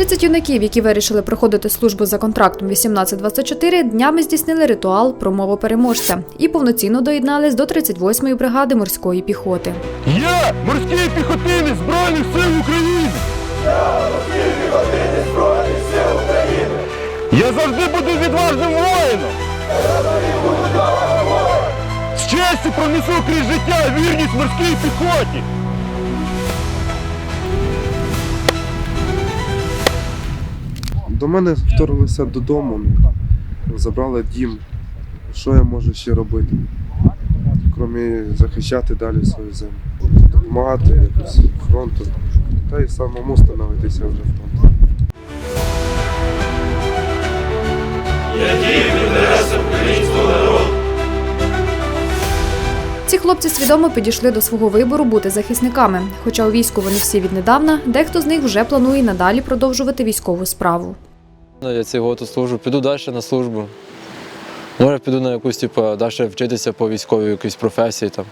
30 юнаків, які вирішили проходити службу за контрактом 18-24, днями здійснили ритуал промову переможця і повноцінно доєднались до 38-ї бригади морської піхоти. Я морський піхотинець Збройних сил України. Я морський піхотинець Збройних сил України. Я завжди буду відважним воїном. З честю пронесу крізь життя вірність морській піхоті. До мене вторглися додому, забрали дім. Що я можу ще робити? Крім захищати далі свою землю. Допомагати якось фронту. Та й самому становитися вже фронтом. Ці хлопці свідомо підійшли до свого вибору бути захисниками. Хоча у війську вони всі віднедавна, дехто з них вже планує надалі продовжувати військову справу. Ну, Я цього год служу, піду далі на службу. Може, піду на якусь, типу, далі вчитися по військовій якійсь професії. Там.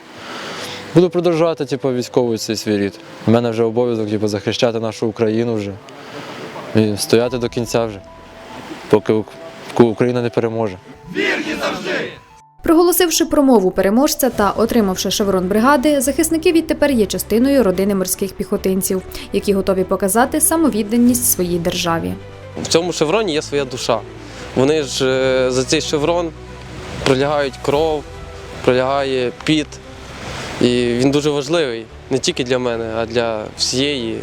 Буду продовжувати типу, військовий цей свій рід. У мене вже обов'язок типу, захищати нашу Україну вже. І стояти до кінця вже, поки Україна не переможе. Вірні завжди! Проголосивши промову переможця та отримавши шеврон бригади, захисники відтепер є частиною родини морських піхотинців, які готові показати самовідданість своїй державі. В цьому шевроні є своя душа. Вони ж е, за цей шеврон пролягають кров, пролягає піт. І він дуже важливий не тільки для мене, а для всієї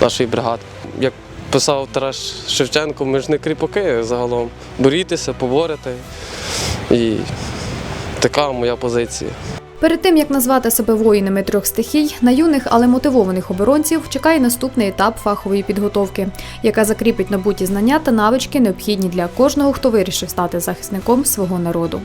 нашої бригади. Як писав Тарас Шевченко, ми ж не кріпаки загалом. Борітеся, поборете. І така моя позиція. Перед тим як назвати себе воїнами трьох стихій, на юних, але мотивованих оборонців чекає наступний етап фахової підготовки, яка закріпить набуті знання та навички, необхідні для кожного, хто вирішив стати захисником свого народу.